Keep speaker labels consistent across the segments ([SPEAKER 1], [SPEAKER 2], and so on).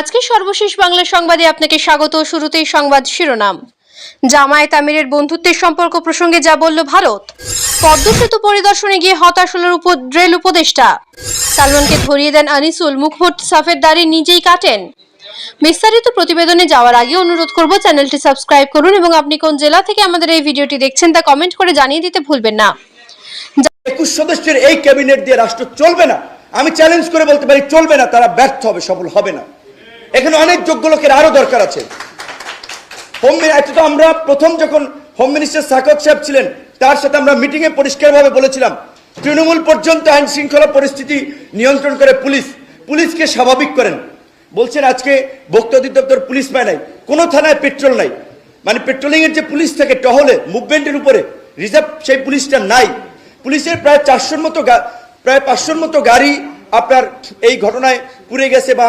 [SPEAKER 1] আজকে সর্বশেষ বাংলা সংবাদে আপনাকে স্বাগত। শুরুতেই সংবাদ শিরোনাম। জামায়াত আমিরের বন্ধুত্বের সম্পর্ক প্রসঙ্গে যা বলল ভারত। পদ্ম সেতু পরিদর্শনে গিয়ে হতাশ হল রেল উপদেষ্টা। সালমানকে ধরিয়ে দেন আনিসুল মুখভোট সাফের দাড়ি নিজেই কাটেন। বিস্তারিত প্রতিবেদনে যাওয়ার আগে অনুরোধ করব চ্যানেলটি সাবস্ক্রাইব করুন এবং আপনি কোন জেলা থেকে আমাদের এই ভিডিওটি দেখছেন তা কমেন্ট করে জানিয়ে দিতে ভুলবেন না।
[SPEAKER 2] একুশ সদস্যের এই ক্যাবিনেট দিয়ে রাষ্ট্র চলবে না। আমি চ্যালেঞ্জ করে বলতে পারি চলবে না, তারা ব্যর্থ হবে, সফল হবে না। এখানে অনেক যোগ্য লোকের আরও দরকার আছে। হোম মিনিস্টার তো আমরা প্রথম যখন হোম মিনিস্টার সাকত সাহেব ছিলেন, তার সাথে আমরা মিটিং এ পরিষ্কারভাবে বলেছিলাম, তৃণমূল পর্যন্ত আইন শৃঙ্খলা পরিস্থিতি নিয়ন্ত্রণ করে পুলিশ, পুলিশকে স্বাভাবিক করেন। বলছেন আজকে ভোক্তা অধিদপ্তর পুলিশ পায় নাই, কোনো থানায় পেট্রোল নাই। মানে পেট্রোলিং এর যে পুলিশ থাকে টহলে, মুভমেন্টের উপরে, রিজার্ভ সেই পুলিশটা নাই। পুলিশের প্রায় চারশোর মতো প্রায় পাঁচশোর মতো গাড়ি আপনার এই ঘটনায় পুড়ে গেছে বা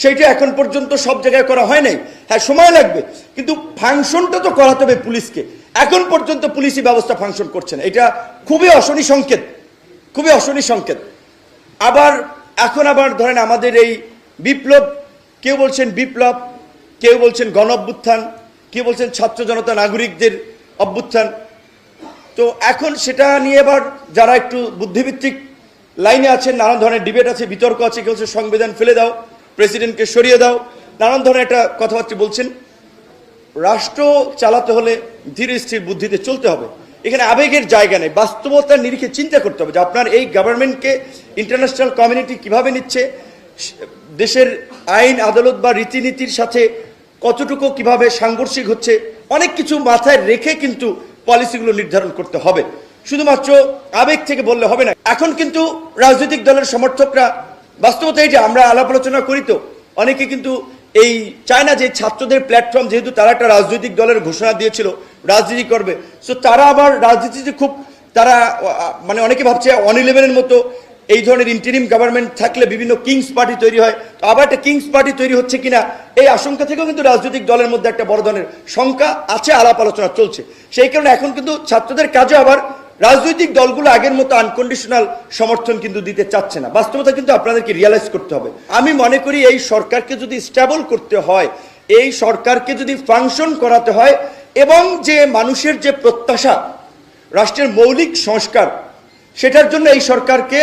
[SPEAKER 2] সেইটা এখন পর্যন্ত সব জায়গায় করা হয় নাই। হ্যাঁ সময় লাগবে। কিন্তু ফাংশনটা তো করাতে হবে পুলিশকে। এখন পর্যন্ত পুলিশি ব্যবস্থা ফাংশন করছে না। এটা খুবই অশনি সংকেত। খুবই অশনি সংকেত। আবার, এখন আবার ধরেন আমাদের এই বিপ্লব, কেউ বলছেন বিপ্লব, কেউ বলছেন গণ অভ্যুত্থান কেউ বলছেন ছাত্র জনতা নাগরিকদের অভ্যুত্থান। তো এখন সেটা নিয়ে এবার যারা একটু বুদ্ধিভিত্তিক লাইনে আছেন, নানান ধরনের ডিবেট আছে, বিতর্ক আছে, কেউ সংবিধান ফেলে দাও। প্রেসিডেন্টকে সরিয়ে দাও। নানান ধরনের একটা কথাবার্তা বলছেন। রাষ্ট্র চালাতে হলে ধীরে স্থির বুদ্ধিতে চলতে হবে। এখানে আবেগের জায়গা নেই। বাস্তবতার নিরিখে চিন্তা করতে হবে যে আপনার এই গভর্নমেন্টকে ইন্টারন্যাশনাল কমিউনিটি কীভাবে নিচ্ছে, দেশের আইন, আদালত বা রীতিনীতির সাথে কতটুকু কীভাবে সাংঘর্ষিক হচ্ছে, অনেক কিছু মাথায় রেখে কিন্তু পলিসিগুলো নির্ধারণ করতে হবে। শুধুমাত্র আবেগ থেকে বললে হবে না। এখন কিন্তু রাজনৈতিক দলের সমর্থকরা বাস্তবতা এই যে আমরা আলাপ আলোচনা করি তো, অনেকে কিন্তু এই চায় না যে ছাত্রদের প্ল্যাটফর্ম যেহেতু তারা একটা রাজনৈতিক দলের ঘোষণা দিয়েছিল, রাজনীতি করবে। সো তারা আবার রাজনীতিতে খুব, তারা মানে অনেকে ভাবছে অন ইলেভেনের মতো এই ধরনের ইন্টারিম গভর্নমেন্ট থাকলে বিভিন্ন কিংস পার্টি তৈরি হয়। তো আবার একটা কিংস পার্টি তৈরি হচ্ছে কিনা, এই আশঙ্কা থেকেও কিন্তু রাজনৈতিক দলের মধ্যে একটা বড় ধরনের শঙ্কা আছে, আলাপ আলোচনা চলছে। সেই কারণে এখন কিন্তু ছাত্রদের কাজে আবার রাজনৈতিক দলগুলো আগের মতো আনকন্ডিশনাল সমর্থন কিন্তু দিতে চাচ্ছে না। বাস্তবতা কিন্তু আপনাদেরকে রিয়ালাইজ করতে হবে। আমি মনে করি এই সরকারকে যদি স্টেবল করতে হয়, এই সরকারকে যদি ফাংশন করাতে হয়, এবং যে মানুষের যে প্রত্যাশা, রাষ্ট্রের মৌলিক সংস্কার, সেটার জন্য এই সরকারকে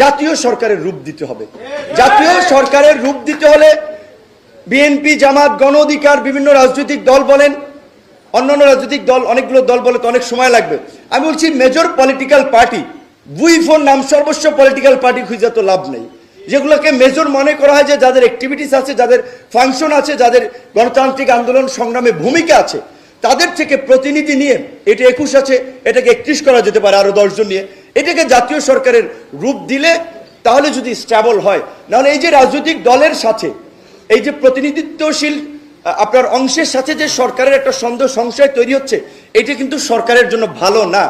[SPEAKER 2] জাতীয় সরকারের রূপ দিতে হবে। জাতীয় সরকারের রূপ দিতে হলে বিএনপি, জামাত, গণ অধিকার, বিভিন্ন রাজনৈতিক দল বলেন অন্যান্য রাজনৈতিক দল, অনেকগুলো দল বলে তো অনেক সময় লাগবে। আমি বলছি মেজর পলিটিক্যাল পার্টি বুইফোর নাম সর্বস্ব পলিটিক্যাল পার্টি খুঁজে তো লাভ নেই। যেগুলোকে মেজর মনে করা হয় যে যাদের অ্যাক্টিভিটিস আছে, যাদের ফাংশন আছে, যাদের গণতান্ত্রিক আন্দোলন সংগ্রামে ভূমিকা আছে, তাদের থেকে প্রতিনিধি নিয়ে, এটা একুশ আছে, এটাকে একত্রিশ করা যেতে পারে আরও দশজন নিয়ে, এটাকে জাতীয় সরকারের রূপ দিলে তাহলে যদি স্ট্যাবল হয়, নাহলে এই যে রাজনৈতিক দলের সাথে, এই যে প্রতিনিধিত্বশীল আপনার অংশের সাথে যে সরকারের একটা সন্দেহ, সংশয় তৈরি হচ্ছে, এটা কিন্তু সরকারের জন্য ভালো না।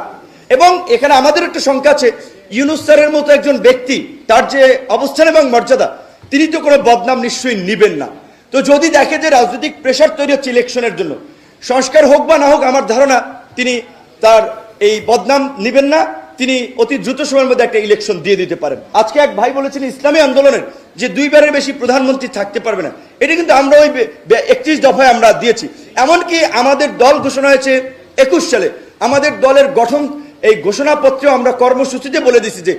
[SPEAKER 2] এবং এখানে আমাদের একটা সংখ্যা আছে, ইউনুস স্যারের মতো একজন ব্যক্তি, তার যে অবস্থান এবং মর্যাদা, তিনি তো কোনো বদনাম নিশ্চয়ই নিবেন না। তো যদি দেখে যে রাজনৈতিক প্রেশার তৈরি হচ্ছে ইলেকশনের জন্য, সংস্কার হোক বা না হোক, আমার ধারণা, তিনি তার এই বদনাম নিবেন না। তিনি অতি দ্রুত সময়ের মধ্যে একটা ইলেকশন দিয়ে দিতে পারেন। আজকে এক ভাই বলেছেন, ইসলামী আন্দোলনের যে দুইবারের বেশি প্রধানমন্ত্রী থাকতে পারবে না, এটা কিন্তু আমরা ওই একত্রিশ দফায় আমরা দিয়েছি। এমনকি আমাদের দল ঘোষণা হয়েছে একুশ সালে। আমাদের দলের গঠন, এই ঘোষণাপত্রে আমরা কর্মসূচিতে বলে দিছি যে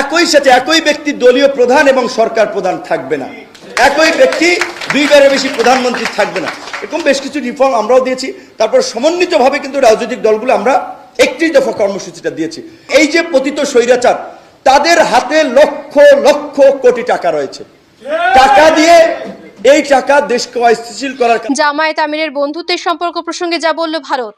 [SPEAKER 2] একই সাথে একই ব্যক্তি দলীয় প্রধান এবং সরকার প্রধান থাকবে না। একই ব্যক্তি দুইবারের বেশি প্রধানমন্ত্রী থাকবে না। এরকম বেশ কিছু রিফর্ম আমরাও দিয়েছি। তারপর সমন্বিতভাবে কিন্তু রাজনৈতিক দলগুলো আমরা একত্রিশ দফা কর্মসূচিটা দিয়েছি। এই যে পতিত স্বৈরাচার তাদের হাতে লক্ষ লক্ষ কোটি টাকা রয়েছে। টাকা দিয়ে এই টাকা দেশকে অস্থিতিশীল করার
[SPEAKER 1] জামায়াত আমিরের বন্ধুত্বের সম্পর্ক প্রসঙ্গে যা বলল ভারত।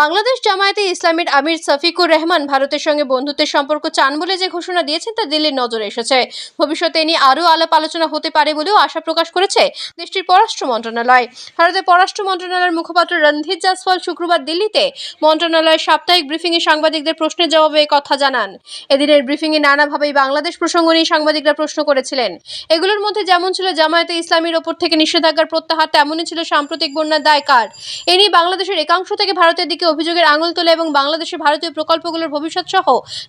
[SPEAKER 1] বাংলাদেশ জামায়াতে ইসলামীর আমির সফিকুর রহমান ভারতের সঙ্গে বন্ধুত্বের সম্পর্ক চান বলে যে ঘোষণা দিয়েছেন তা দিল্লির নজরে এসেছে। ভবিষ্যতে নিয়ে আরও আলাপ আলোচনা হতে পারে বলেও আশা প্রকাশ করেছে দেশটির পররাষ্ট্র মন্ত্রণালয়। ভারতের পররাষ্ট্র মন্ত্রণালয়ের মুখপাত্র রণধীর জাসওয়াল শুক্রবার দিল্লিতে মন্ত্রণালয়ের সাপ্তাহিক ব্রিফিংয়ে সাংবাদিকদের প্রশ্নের জবাবে কথা জানান। এদিনের ব্রিফিংয়ে নানাভাবেই বাংলাদেশ প্রসঙ্গ নিয়ে সাংবাদিকরা প্রশ্ন করেছিলেন। এগুলোর মধ্যে যেমন ছিল জামায়াতে ইসলামীর ওপর থেকে নিষেধাজ্ঞার প্রত্যাহার, তেমনই ছিল সাম্প্রতিক বন্যার দায় কার এ নিয়ে বাংলাদেশের একাংশ থেকে ভারতের দিকে অভিযোগের আঙুল তোলা এবং বাংলাদেশে ভারতীয় প্রকল্পগুলোর ভবিষ্যৎ সহ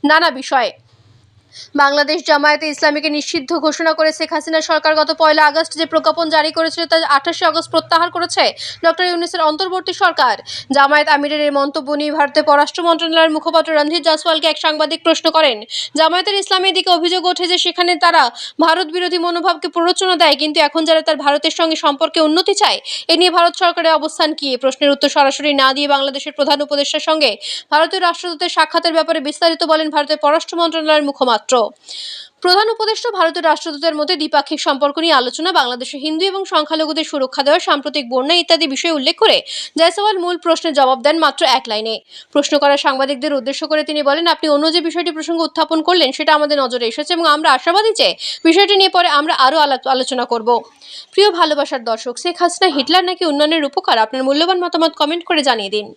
[SPEAKER 1] নানা বিষয়। বাংলাদেশ জামায়াতে ইসলামীকে নিষিদ্ধ ঘোষণা করে শেখ হাসিনা সরকার গত পয়লা আগস্ট যে প্রজ্ঞাপন জারি করেছিল তা আঠাশে আগস্ট প্রত্যাহার করেছে ডক্টর ইউনুসের অন্তর্বর্তী সরকার। জামায়াত আমিরের এই মন্তব্য নিয়ে ভারতের পররাষ্ট্র মন্ত্রণালয়ের মুখপাত্র রণধীর জয়সওয়ালকে এক সাংবাদিক প্রশ্ন করেন, জামায়াতের ইসলামের দিকে অভিযোগ ওঠে যে সেখানে তারা ভারত বিরোধী মনোভাবকে প্ররোচনা দেয়, কিন্তু এখন যারা তার ভারতের সঙ্গে সম্পর্কে উন্নতি চায়, এ নিয়ে ভারত সরকারের অবস্থান কি? প্রশ্নের উত্তর সরাসরি না দিয়ে বাংলাদেশের প্রধান উপদেষ্টার সঙ্গে ভারতীয় রাষ্ট্রদূতের সাক্ষাতের ব্যাপারে বিস্তারিত বলেন ভারতের পররাষ্ট্র মন্ত্রণালয়ের মুখপাত্র। প্রধান উপদেষ্টা ভারতের রাষ্ট্রদূতের মধ্যে দ্বিপাক্ষিক সম্পর্ক নিয়ে আলোচনা বাংলাদেশে হিন্দু এবং সংখ্যালঘুদের সুরক্ষা দেওয়া, সাম্প্রতিক বন্যা ইত্যাদি বিষয়ে উল্লেখ করে জয়সওয়াল মূল প্রশ্নের জবাব দেন মাত্র এক লাইনে। প্রশ্ন করা সাংবাদিকদের উদ্দেশ্য করে তিনি বলেন, আপনি অন্য যে বিষয়টি প্রসঙ্গ উত্থাপন করলেন, সেটা আমাদের নজরে এসেছে এবং আমরা আশাবাদী যে বিষয়টি নিয়ে পরে আমরা আরও আলোচনা করব। প্রিয় ভালোবাসার দর্শক, শেখ হাসিনা, হিটলার নাকি উন্নয়নের উপকার? আপনার মূল্যবান মতামত কমেন্ট করে জানিয়ে দিন।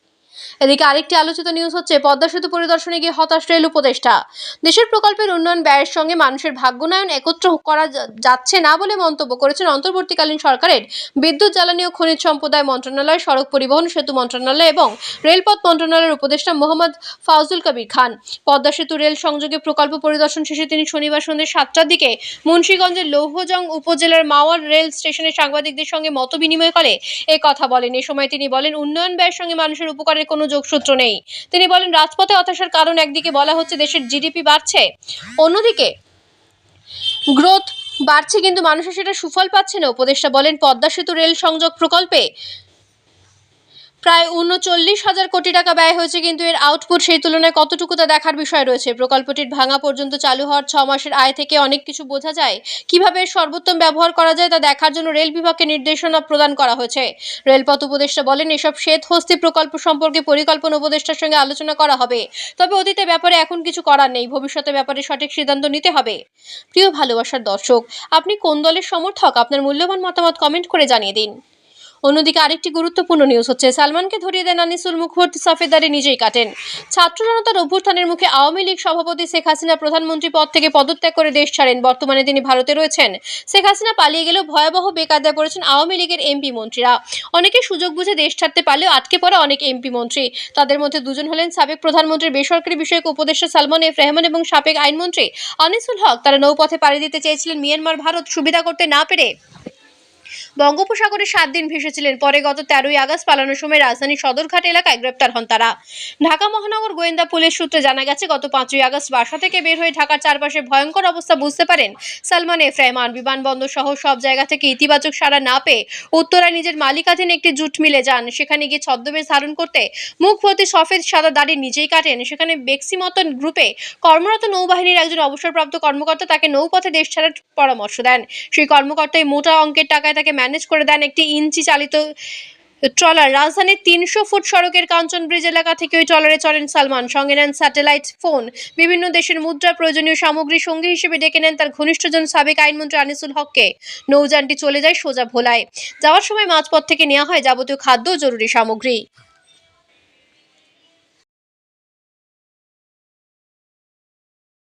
[SPEAKER 1] এদিকে আরেকটি আলোচিত নিউজ হচ্ছে, পদ্মা সেতু পরিদর্শনে গিয়ে হতাশ রেল উপদেষ্টা। দেশের প্রকল্পের উন্নয়ন ব্যয়ের সঙ্গে মানুষের ভাগ্যনয়ন একত্র করা যাচ্ছে না বলে মন্তব্য করেছেন অন্তর্বর্তীকালীন সরকারের বিদ্যুৎ, জ্বালানি ও খনিজ সম্প্রদায় মন্ত্রণালয়, সড়ক পরিবহন, সেতু মন্ত্রণালয় এবং রেলপথ মন্ত্রণালয়ের উপদেষ্টা মোহাম্মদ ফাউজুল কবির খান। পদ্মা সেতু রেল সংযোগে প্রকল্প পরিদর্শন শেষে তিনি শনিবার সন্ধ্যে সাতটার দিকে মুন্সীগঞ্জের লৌহজং উপজেলার মাওয়ার রেল স্টেশনে সাংবাদিকদের সঙ্গে মত বিনিময় করে এ কথা বলেন। এ সময় তিনি বলেন, উন্নয়ন ব্যয়ের সঙ্গে মানুষের উপকারের কোনো যোগসূত্র নেই। তিনি বলেন, রাজপথে হতাশার কারণ একদিকে বলা হচ্ছে দেশের জিডিপি বাড়ছে, অন্যদিকে গ্রোথ বাড়ছে, কিন্তু মানুষের সেটা সুফল পাচ্ছে না। উপদেষ্টা বলেন, পদ্মা সেতু রেল সংযোগ প্রকল্পে প্রায় উনচল্লিশ হাজার কোটি টাকা ব্যয় হয়েছে, কিন্তু এর আউটপুট সেই তুলনায় কতটুকু তা দেখার বিষয় রয়েছে? প্রকল্পটির ভাঙা পর্যন্ত চালু হওয়ার ছ মাসের আয় থেকে অনেক কিছু বোঝা যায়। কীভাবে এর সর্বোত্তম ব্যবহার করা যায় তা দেখার জন্য রেল বিভাগকে নির্দেশনা প্রদান করা হয়েছে। রেলপথ উপদেষ্টা বলেন, এসব শ্বেত হস্তি প্রকল্প সম্পর্কে পরিকল্পনা উপদেষ্টার সঙ্গে আলোচনা করা হবে। তবে অতীতে ব্যাপারে এখন কিছু করার নেই ভবিষ্যতে ব্যাপারে সঠিক সিদ্ধান্ত নিতে হবে। প্রিয় ভালোবাসার দর্শক, আপনি কোন দলের সমর্থক? আপনার মূল্যবান মতামত কমেন্ট করে জানিয়ে দিন। অন্যদিকে আরেকটি গুরুত্বপূর্ণ নিউজ হচ্ছে, সালমানকে ধরিয়ে দেন আনিসুল মুখবর্তী সাফেদারে নিজেই কাটেন। ছাত্র জনতার অভ্যুত্থানের মুখে আওয়ামী লীগ সভাপতি শেখ হাসিনা প্রধানমন্ত্রী পদ থেকে পদত্যাগ করে দেশ ছাড়েন। বর্তমানে তিনি ভারতে রয়েছেন। শেখ হাসিনা পালিয়ে গেলেও ভয়াবহ বেকায়দায় পড়েছেন আওয়ামী লীগের এমপি মন্ত্রীরা। অনেকে সুযোগ বুঝে দেশ ছাড়তে পারলেও আটকে পড়ে অনেক এমপি মন্ত্রী। তাদের মধ্যে দুজন হলেন সাবেক প্রধানমন্ত্রীর বেসরকারি বিষয়ক উপদেষ্টা সালমান এফ রহমান এবং সাবেক আইনমন্ত্রী আনিসুল হক। তারা নৌপথে পাড়ি দিতে চেয়েছিলেন মিয়ানমার ভারত সুবিধা করতে না পেরে। বঙ্গোপসাগরে সাত দিন ভেসেছিলেন। পরে গত তেরোই আগস্ট পালানোর সময় রাজধানী সদরঘাট এলাকায় গ্রেপ্তার হন তারা। ঢাকা মহানগর গোয়েন্দা পুলিশ সূত্রে জানা গেছে, গত পাঁচই আগস্ট বাসা থেকে বের হয়ে ঢাকার চারপাশে ভয়ঙ্কর অবস্থা বুঝতে পারেন সালমান এফ রহমান বিমানবন্দর সহ সব জায়গা থেকে ইতিবাচক সাড়া না পেয়ে উত্তরায় নিজের মালিকাধীন একটি জুট মিলে যান। সেখানে গিয়ে ছদ্মবেশ ধারণ করতে মুখ ভর্তি সফেদ সাদা দাড়ি নিজেই কাটেন। সেখানে বেক্সি মতন গ্রুপে কর্মরত নৌবাহিনীর একজন অবসরপ্রাপ্ত কর্মকর্তা তাকে নৌপথে দেশ ছাড়ার পরামর্শ দেন। সেই কর্মকর্তাই মোটা অঙ্কের টাকায় তাকে ম্যানেজ করে দেন একটি ইঞ্চি চালিত ট্রলার। রাজধানীর তিনশো ফুট সড়কের কাঞ্চন ব্রিজ এলাকা থেকে ওই ট্রলারে চড়েন সালমান। সঙ্গে নেন স্যাটেলাইট ফোন। বিভিন্ন দেশের মুদ্রা প্রয়োজনীয় সামগ্রী সঙ্গী হিসেবে ডেকে নেন তার ঘনিষ্ঠজন সাবেক আইনমন্ত্রী আনিসুল হককে। নৌযানটি চলে যায় সোজা ভোলায়। যাওয়ার সময় মাঝপথ থেকে নেওয়া হয় যাবতীয় খাদ্য ও জরুরি সামগ্রী।